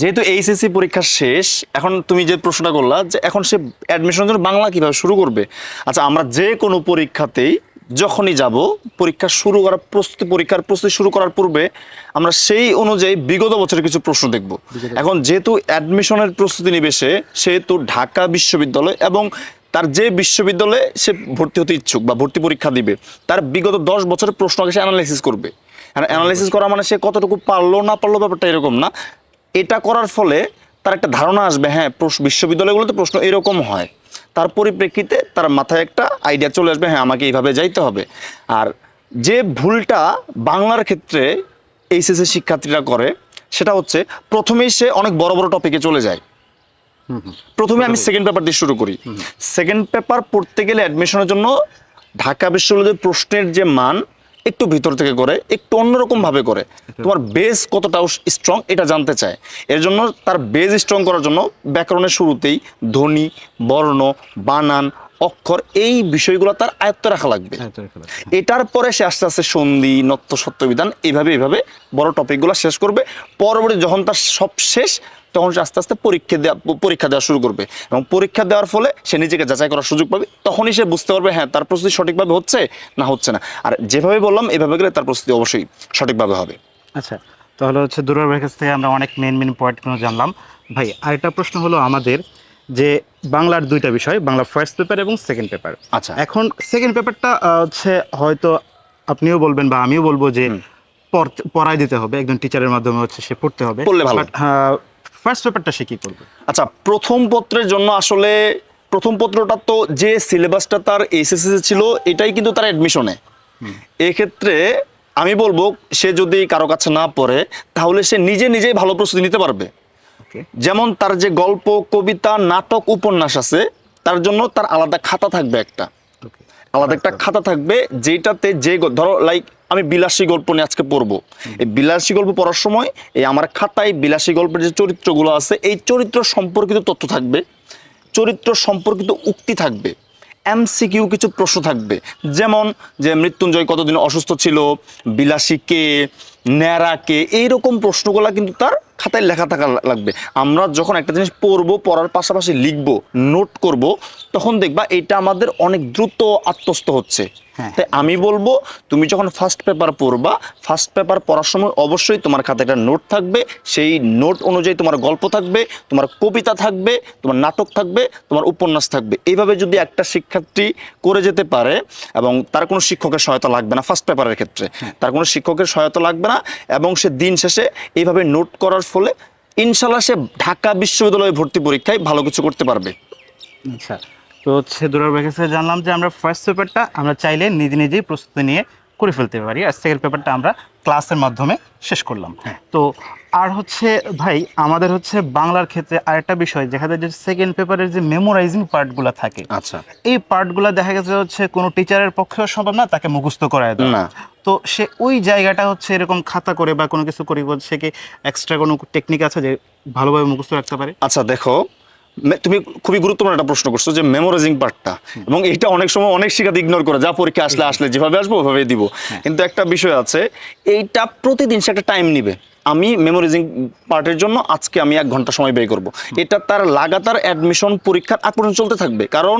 যেহেতু এইচএসসি পরীক্ষা শেষ এখন তুমি যে প্রশ্নটা করলা যে এখন সে অ্যাডমিশনের জন্য বাংলা কীভাবে শুরু করবে? আচ্ছা আমরা যে কোনো পরীক্ষাতেই যখনই যাব পরীক্ষা শুরু করার প্রস্তুতি পরীক্ষার প্রস্তুতি শুরু করার পূর্বে আমরা সেই অনুযায়ী বিগত বছরের কিছু প্রশ্ন দেখব। এখন যেহেতু অ্যাডমিশনের প্রস্তুতি নিবে সে সেহেতু ঢাকা বিশ্ববিদ্যালয় এবং তার যে বিশ্ববিদ্যালয়ে সে ভর্তি হতে ইচ্ছুক বা ভর্তি পরীক্ষা দিবে তার বিগত দশ বছরের প্রশ্ন আগে সে অ্যানালাইসিস করবে। অ্যানালাইসিস করা মানে সে কতটুকু পারল না পারল ব্যাপারটা এরকম না। এটা করার ফলে তার একটা ধারণা আসবে হ্যাঁ বিশ্ববিদ্যালয়গুলোতে প্রশ্ন এরকম হয়। তার পরিপ্রেক্ষিতে তার মাথায় একটা আইডিয়া চলে আসবে হ্যাঁ আমাকে এইভাবে যাইতে হবে। আর যে ভুলটা বাংলার ক্ষেত্রে এইচএসসি শিক্ষার্থীরা করে সেটা হচ্ছে প্রথমেই সে অনেক বড় বড় টপিকে চলে যায়। প্রথমে আমি সেকেন্ড পেপার দিয়ে শুরু করি। সেকেন্ড পেপার পড়তে গেলে অ্যাডমিশনের জন্য ঢাকা বিশ্ববিদ্যালয়ের প্রশ্নের যে মান একটু ভিতর থেকে করে একটু অন্যরকম ভাবে করে। তোমার বেস কতটা স্ট্রং এটা জানতে চায়। এর জন্য তার বেস স্ট্রং করার জন্য ব্যাকরণের শুরুতেই ধ্বনি বর্ণ বানান অক্ষর এই বিষয়গুলো তার আয়ত্তে রাখা লাগবে। এটার পরে সে আস্তে আস্তে সন্ধি নত্য সত্যবিধান এইভাবে এইভাবে বড় টপিকগুলো শেষ করবে। পরবর্তী যখন তার সব শেষ তখন সে আস্তে আস্তে পরীক্ষা দেওয়া পরীক্ষা দেওয়া শুরু করবে। এবং পরীক্ষা দেওয়ার ফলে সে নিজেকে যাচাই করার সুযোগ পাবে। তখনই সে বুঝতে পারবে হ্যাঁ তার প্রস্তুতি সঠিকভাবে হচ্ছে না হচ্ছে না। আর যেভাবে বললাম এভাবে গেলে তার প্রস্তুতি অবশ্যই সঠিকভাবে হবে। আচ্ছা তাহলে হচ্ছে দুরার ভাইয়ের কাছ থেকে আমরা অনেক মেন মেন পয়েন্টগুলো জানলাম। ভাই আরেকটা প্রশ্ন হলো আমাদের যে বাংলার দুইটা বিষয় বাংলা ফার্স্ট পেপার এবং সেকেন্ড পেপার আচ্ছা। এখন সেকেন্ড পেপারটা হচ্ছে হয়তো আপনিও বলবেন বা আমিও বলব যে পড়- পড়ায় দিতে হবে একজন টিচারের মাধ্যমে হচ্ছে সে পড়তে হবে। ফার্স্ট পেপারটা সে কি করবে? আচ্ছা প্রথম পত্রের জন্য আসলে প্রথম পত্রটা তো যে সিলেবাসটা তার এসএসসি ছিল এটাই কিন্তু তার অ্যাডমিশনে এক্ষেত্রে আমি বলব সে যদি কারও কাছে না পড়ে তাহলে সে নিজে নিজেই ভালো প্রস্তুতি নিতে পারবে। যেমন তার যে গল্প কবিতা নাটক উপন্যাস আছে তার জন্য তার আলাদা খাতা থাকবে একটা। আলাদা একটা খাতা থাকবে যেটাতে যে ধরো লাইক আমি বিলাসী গল্প নিয়ে আজকে পড়ব। এই বিলাসী গল্প পড়ার সময় এই আমার খাতায় বিলাসী গল্পের যে চরিত্রগুলো আছে এই চরিত্র সম্পর্কিত তথ্য থাকবে চরিত্র সম্পর্কিত উক্তি থাকবে এমসিকিউ কিছু প্রশ্ন থাকবে। যেমন যে মৃত্যুঞ্জয় কতদিন অসুস্থ ছিল বিলাসী কে ন্যাড়া কে এইরকম প্রশ্নগুলো কিন্তু তার খাতায় লেখা থাকা লাগবে আমরা যখন একটা জিনিস পড়ব, পড়ার পাশাপাশি লিখব নোট করব, তখন দেখবা এটা আমাদের অনেক দ্রুত আত্মস্থ হচ্ছে। তাই আমি বলব তুমি যখন ফার্স্ট পেপার পড়বা ফার্স্ট পেপার পড়ার সময় অবশ্যই তোমার খাতায় একটা নোট থাকবে। সেই নোট অনুযায়ী তোমার গল্প থাকবে তোমার কবিতা থাকবে তোমার নাটক থাকবে তোমার উপন্যাস থাকবে। এইভাবে যদি একটা শিক্ষার্থী করে যেতে পারে এবং তার কোনো শিক্ষকের সহায়তা লাগবে না ফার্স্ট পেপারের ক্ষেত্রে তার কোনো শিক্ষকের সহায়তা লাগবে না এবং সে দিন শেষে এইভাবে নোট করার ফলে ইনশাল্লাহ সে ঢাকা বিশ্ববিদ্যালয়ে ভর্তি পরীক্ষায় ভালো কিছু করতে পারবে। আচ্ছা। তো হচ্ছে দুরার ভাইয়ের কাছে জানলাম যে আমরা ফার্স্ট পেপারটা আমরা চাইলে নিজে নিজেই প্রস্তুতি নিয়ে করে ফেলতে পারি আর সেকেন্ড পেপারটা আমরা ক্লাসের মাধ্যমে শেষ করলাম। তো আর হচ্ছে ভাই আমাদের হচ্ছে বাংলার ক্ষেত্রে আরেকটা বিষয় দেখা যায় যে সেকেন্ড পেপারের যে মেমোরাইজিং পার্টগুলো থাকে আচ্ছা। এই পার্টগুলো দেখা গেছে হচ্ছে কোনো টিচারের পক্ষেও সম্ভব না তাকে মুখস্থ করায় না। তো সে ওই জায়গাটা হচ্ছে এরকম খাতা করে বা কোনো কিছু করে সে কি এক্সট্রা কোনো টেকনিক আছে যে ভালোভাবে মুখস্থ রাখতে পারে? আচ্ছা দেখো তুমি খুবই গুরুত্বপূর্ণ একটা প্রশ্ন করছ যে মেমোরাইজিং পার্টটা এবং এটা অনেক সময় অনেক শিক্ষার্থী ইগনোর করে যা পরীক্ষা আসলে আসলে যেভাবে আসব ওভাবে দিব। কিন্তু একটা বিষয় আছে এইটা প্রতিদিন সে একটা টাইম নিবে। আমি মেমোরাইজিং পার্টের জন্য আজকে আমি এক ঘণ্টা সময় ব্যয় করব। এটা তার লাগাতার অ্যাডমিশন পরীক্ষার আগ পর্যন্ত চলতে থাকবে। কারণ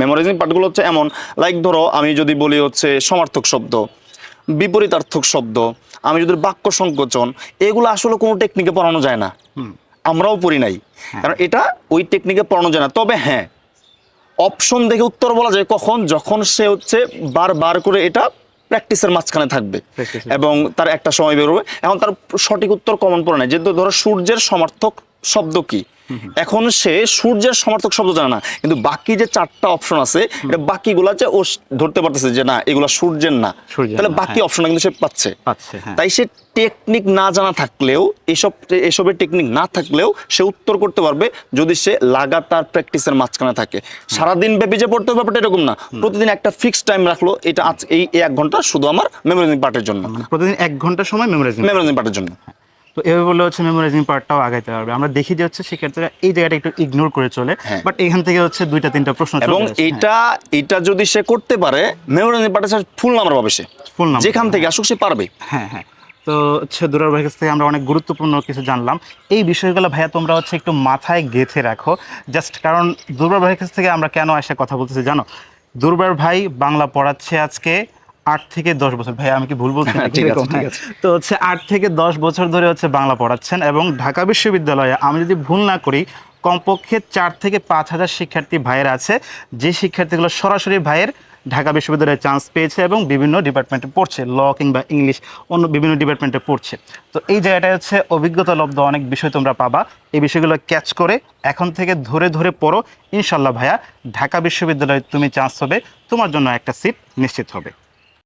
মেমোরাইজিং পার্টগুলো হচ্ছে এমন লাইক ধরো আমি যদি বলি হচ্ছে সমার্থক শব্দ বিপরীতার্থক শব্দ আমি যদি বাক্য সংকোচন এগুলো আসলে কোনো টেকনিকে পড়ানো যায় না। আমরাও পড়ি নাই। কারণ এটা ওই টেকনিকে পড়ানো যায় না। তবে হ্যাঁ অপশন দেখে উত্তর বলা যায় কখন যখন সে হচ্ছে বারবার করে এটা প্র্যাকটিসের মাঝখানে থাকবে। এবং তার একটা সময় বেরোবে এখন তার সঠিক উত্তর কমন পড়ে নাই। যেহেতু ধরো সূর্যের সমার্থক শব্দ কি? এখন সে সূর্যের সমর্থক শব্দ জানে না কিন্তু বাকি যে চারটা অপশন আছে এটা বাকিগুলা যে ও ধরতে পারতেছে যে না এগুলা সূর্যের না। তাহলে বাকি হ্যাঁ। অপশন কিন্তু সে পাচ্ছে। হ্যাঁ। তাই সে টেকনিক না জানা থাকলেও এসব এসবের টেকনিক না থাকলেও সে উত্তর করতে পারবে যদি সে লাগাতার প্র্যাকটিসের মাঝখানে থাকে। সারাদিন ব্যাপী যে পড়তে হবে ব্যাপারটা এরকম না। প্রতিদিন একটা ফিক্সড টাইম রাখল এটা আজ এই এক ঘণ্টা শুধু আমার মেমোরাইজিং পার্টের জন্য। মানে প্রতিদিন এক ঘণ্টা সময় মেমোরাইজিং মেমোরাইজিং পার্টের জন্য। তো এভাবে বললে হচ্ছে মেমোরাইজিং পার্টটাও আগাইতে পারবে। আমরা দেখি যে হচ্ছে সেক্ষেত্রে এই জায়গাটা একটু ইগনোর করে চলে হ্যাঁ। বাট এখান থেকে হচ্ছে দুইটা তিনটা প্রশ্ন এবং হ্যাঁ। এটা এটা যদি সে করতে পারে মেমোরাইজিং পার্টে ফুল নাম্বার পাবে সে। ফুল number যেখান থেকে আসুক সে পারবে। হ্যাঁ হ্যাঁ। তো হচ্ছে দুরার ভাইয়ের কাছ থেকে আমরা অনেক গুরুত্বপূর্ণ কিছু জানলাম। এই বিষয়গুলো ভাইয়া তোমরা হচ্ছে একটু মাথায় গেঁথে রাখো। জাস্ট কারণ দুর্বার ভাইয়ের কাছ থেকে আমরা কেন এসে কথা বলতেছি জানো? দুর্বার ভাই বাংলা পড়াচ্ছে আজকে আট থেকে দশ বছর। ভাই আমি কি ভুল বলছি হ্যাঁ, হ্যাঁ। তো হচ্ছে আট থেকে দশ বছর ধরে হচ্ছে বাংলা পড়াচ্ছেন এবং ঢাকা বিশ্ববিদ্যালয়ে আমি যদি ভুল না করি কমপক্ষে চার থেকে পাঁচ হাজার শিক্ষার্থী ভাইয়ের আছে। যে শিক্ষার্থীগুলো সরাসরি ভাইয়ের ঢাকা বিশ্ববিদ্যালয়ে চান্স পেয়েছে এবং বিভিন্ন ডিপার্টমেন্টে পড়ছে ল কিংবা ইংলিশ অন্য বিভিন্ন ডিপার্টমেন্টে পড়ছে। তো এই জায়গাটা হচ্ছে অভিজ্ঞতা লব্ধ অনেক বিষয় তোমরা পাবা। এই বিষয়গুলো ক্যাচ করে এখন থেকে ধরে ধরে পড়ো। ইনশাল্লাহ ভাইয়া ঢাকা বিশ্ববিদ্যালয়ে তুমি চান্স হবে তোমার জন্য একটা সিট নিশ্চিত হবে।